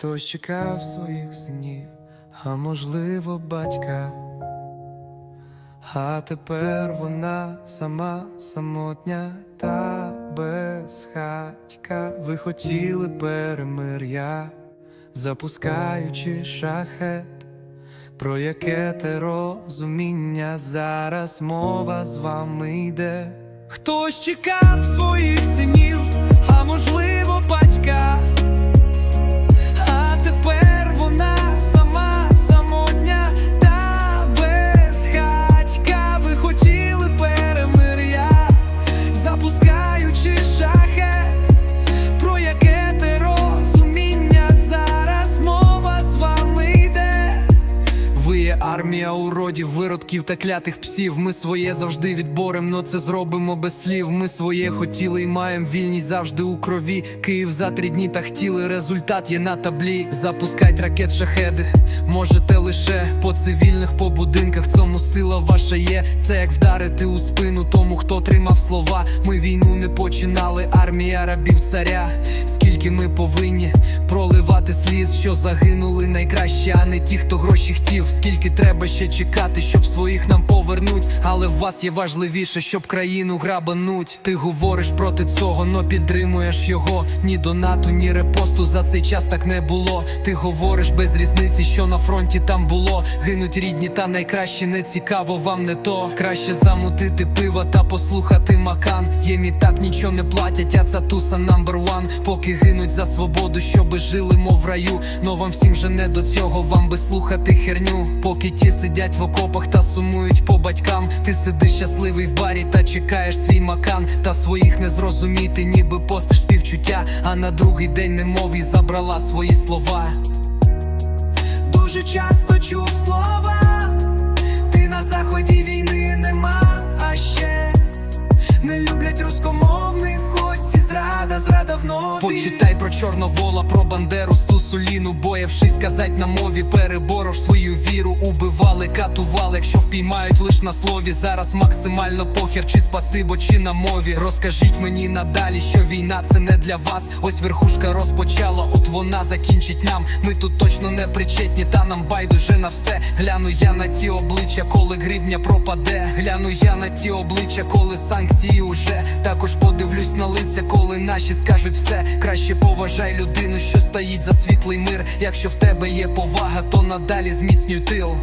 Хтось чекав своїх синів, а можливо, батька. А тепер вона сама самотня та безхатька. Ви хотіли перемир'я, запускаючи шахет. Про яке те розуміння зараз мова з вами йде? Хтось чекав своїх синів, а можливо, батька. Виродків та клятих псів. Ми своє завжди відборем, но це зробимо без слів. Ми своє хотіли і маєм вільність завжди у крові. Київ за три дні та хотіли, результат є на таблі. Запускать ракет шахеди. Можете лише по цивільних, по будинках. Цьому сила ваша є. Це як вдарити у спину тому, хто тримав слова. Ми війну не починали, армія рабів царя. Скільки ми повинні проливати сліз, що загинули найкращі, а не ті, хто гроші хотів. Скільки треба ще чекати, щоб своїх нам повернуть. Але в вас є важливіше, щоб країну грабануть. Ти говориш проти цього, но підтримуєш його. Ні донату, ні репосту за цей час так не було. Ти говориш без різниці, що на фронті там було. Гинуть рідні та найкращі, не цікаво вам не то. Краще замутити пива та послухати макан. Ємі так нічого не платять, а це туса number one Поки гинуть за свободу, щоби жили, мов в раю. Но вам всім же не до цього, вам би слухати херню. Поки ті сидять в окопах та сумують по батькам. Ти сидиш щасливий в барі та чекаєш свій макан. Та своїх не зрозуміти, ніби постиш співчуття. А на другий день немов і забрала свої слова. Дуже часто чув слова, ти на заході війни нема, а ще не люблять рускомовних Почитай про чорновола, про бандеру, стусуліну Боявшись сказать на мові, переборов свою віру Убивали, катували, якщо впіймають лиш на слові. Зараз максимально похер, чи спасибо, чи на мові. Розкажіть мені надалі, що війна це не для вас. Ось верхушка розпочала, от вона закінчить нам. Ми тут точно не причетні, та нам байдуже на все. Гляну я на ті обличчя, коли гривня пропаде. Гляну я на ті обличчя, коли санкції уже. Також подивлюсь на лиця, коли наші скажуть все. Краще поважай людину, що стоїть за світлий мир. Якщо в тебе є повага, то надалі зміцнюй тил